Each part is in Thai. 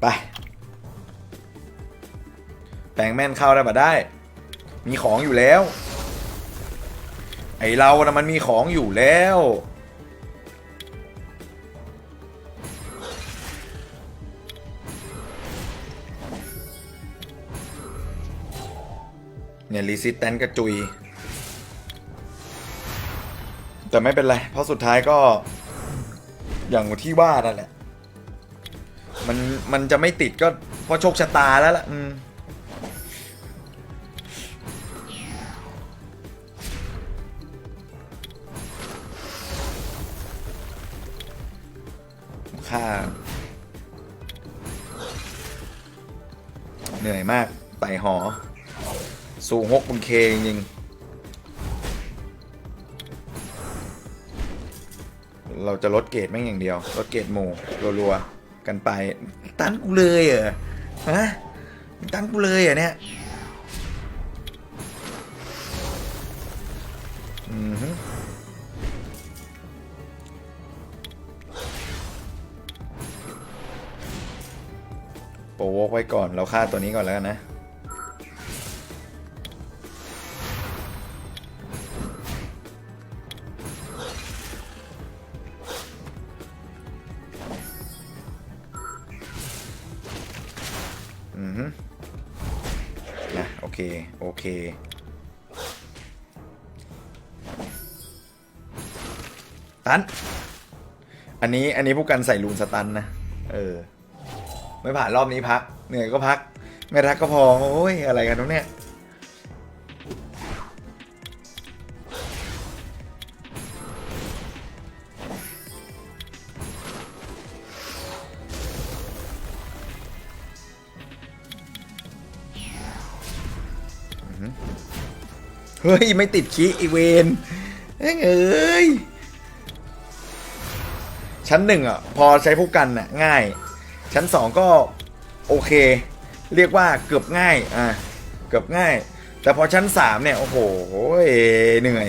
ไป แปลงแม่นเข้าได้ปะได้ มีของอยู่แล้ว ไอเรานะมันมีของอยู่แล้ว เนี่ยรีซิสแตนกระจุย แต่ไม่เป็นไร เพราะสุดท้ายก็อย่างที่ว่านั่นแหละ มันมันจะไม่ติดก็เพราะโชคชะตาแล้วล่ะอืมค่าเหนื่อยมากไต่หอ สูงหกบนเคจริงๆเราจะลดเกรดแม่งอย่างเดียว ลดเกรดหมู่รัวๆ กันไป ตันกูเลยเหรอฮะตันกูเลยเหรอเนี่ยอือฮึโปรวกไว้ก่อนเราฆ่าตัวนี้ก่อนแล้วกันนะ เคโอเคตันอันนี้อันนี้ผู้กันใส่ลูนสตันนะเออ ไม่ผ่านรอบนี้พัก เหนื่อยก็พัก ไม่รักก็พอ โอ้ยอะไรกันวะเนี่ย เฮ้ย ไม่ติดคีอีเวนเอ้ยเอ้ยชั้นหนึ่งอะ พอใช้ผู้กันอะ ง่าย ชั้นสองก็โอเค เรียกว่าเกือบง่าย อะ เกือบง่าย แต่พอชั้นสามเนี่ย โอ้โหเหนื่อย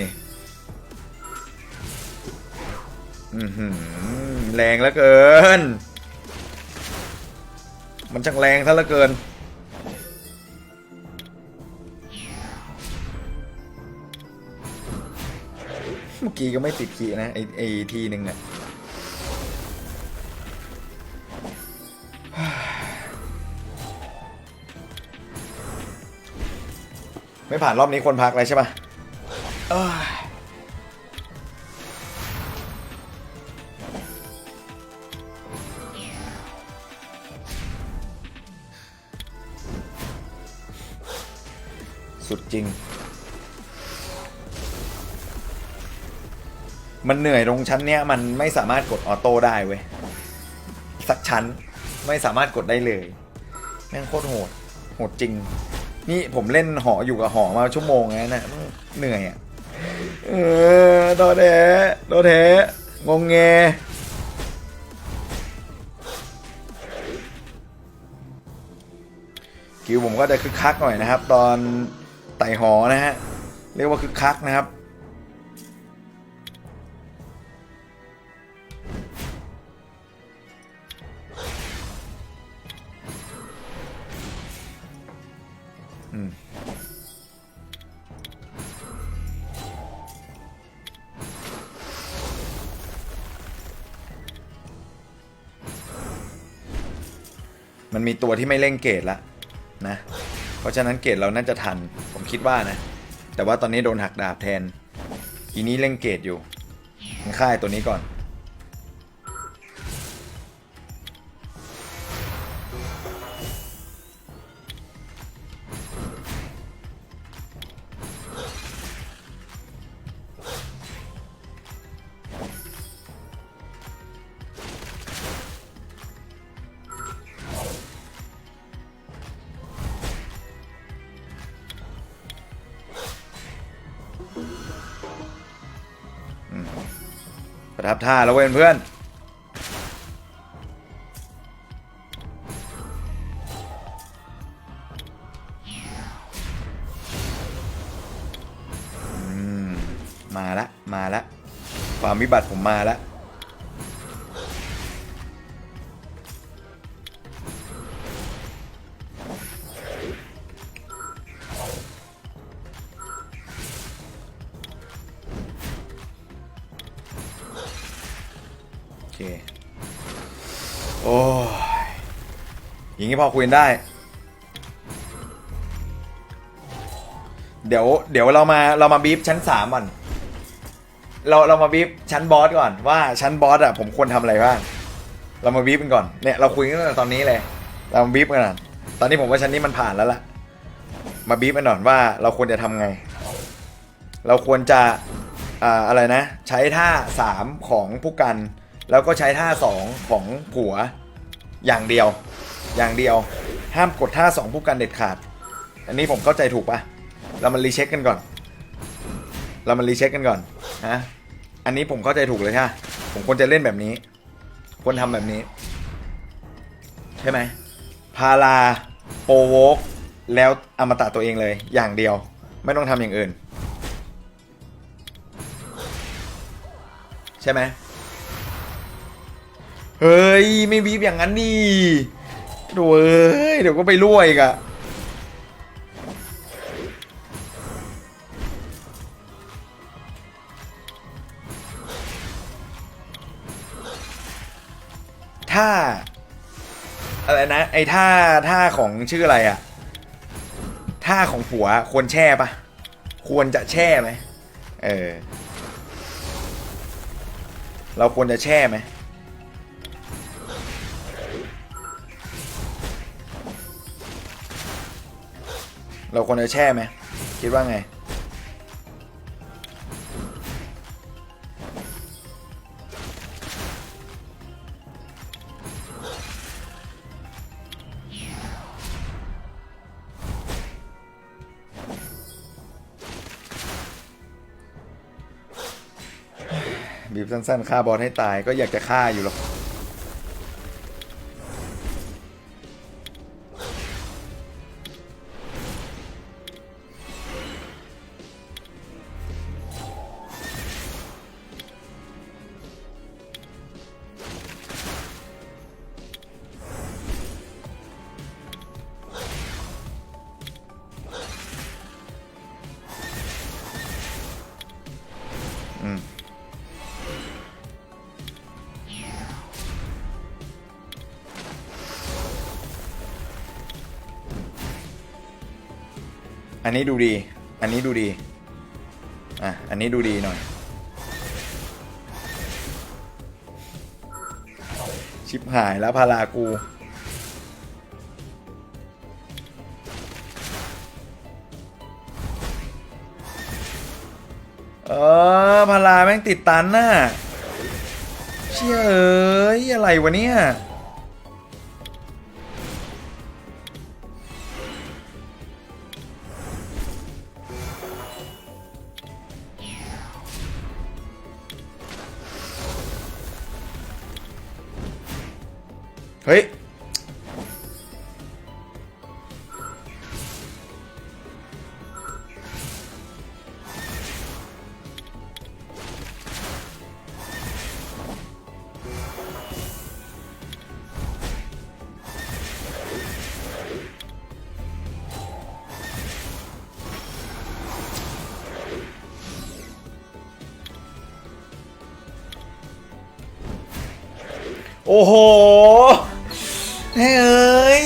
แรงเหลือเกิน มันช่างแรงซะเหลือเกิน กีก็ไม่ติดขีนะไอไอทีหนึ่งอะไม่ผ่านรอบนี้คนพักเลยใช่ปะสุดจริง มันเหนื่อยตรงชั้นเนี้ยมันไม่สามารถกดออโต้ได้เว้ยสักชั้นไม่สามารถกดได้เลยแม่งโคตรโหดโหดจริง นี่ผมเล่นหออยู่กับหอมาชั่วโมงแล้วนะเหนื่อยอะเออโดนแท้โดนแท้งงแงคิวผมก็จะคึกคักหน่อยนะครับ ตอนไต่หอนะฮะเรียกว่าคึกคักนะครับ มันมีตัวที่ไม่เร่งเกรดละนะ เพราะฉะนั้นเกรดเราน่าจะทัน ผมคิดว่านะ แต่ว่าตอนนี้โดนหักดาบแทน อีนี้เร่งเกรดอยู่ฆ่ายตัวนี้ก่อน ประทับท่าแล้วเว้ยเพื่อนมาละ มาละ ความวิบัติผมมาละ เคโอ้ยอย่างนี้พอคุยได้ เดี๋ยวเดี๋ยวเรามาเรามาบีฟชั้นสามก่อนเราเรามาบีฟชั้นบอสก่อนว่าชั้นบอสอะผมควรทำอะไรบ้างเรามาบีฟกันก่อนเนี่ยเราคุยกันตั้งแต่ตอนนี้เลย เรามาบีฟกันก่อนตอนนี้ผมว่าชั้นนี้มันผ่านแล้วล่ะ มาบีฟกันก่อนว่าเราควรจะทำไง เราควรจะอ่าอะไรนะ ใช้ท่าสามของผู้กัน แล้วก็ใช้ท่าสองของผัวอย่างเดียว อย่างเดียว ห้ามกดท่าสองผู้กันเด็ดขาด อันนี้ผมเข้าใจถูกปะเรามารีเช็คกันก่อน เรามารีเช็คกันก่อนนะอันนี้ผมเข้าใจถูกเลยใช่ะผมควรจะเล่นแบบนี้ควรทำแบบนี้ ใช่ไหมพาราโปโวกแล้วอมตะตัวเองเลยอย่างเดียว ไม่ต้องทำอย่างอื่น ใช่ไหม เฮ้ย ไม่วีบอย่างนั้นดิโถ่เอ้ย เดี๋ยวก็ไปรั่วอีกอะถ้าอะไรนะ ไอ้ท่า ท่าของชื่ออะไรอะท่าของผัวควรแช่ปะควรจะแช่ไหมเออ เราควรจะแช่ไหม เราควรจะแช่ไหมคิดว่าไง บีบสั้นๆฆ่าบอสให้ตายก็อยากจะฆ่าอยู่หรอก อืมอันนี้ดูดี อันนี้ดูดี อะ อันนี้ดูดีหน่อย ชิบหายแล้วพารากู เออ พาราแม่งติดตันน่ะเชี่ยเอ้ยอะไรวะเนี่ยเฮ้ย โอ้โหเฮ้ยเอ้ย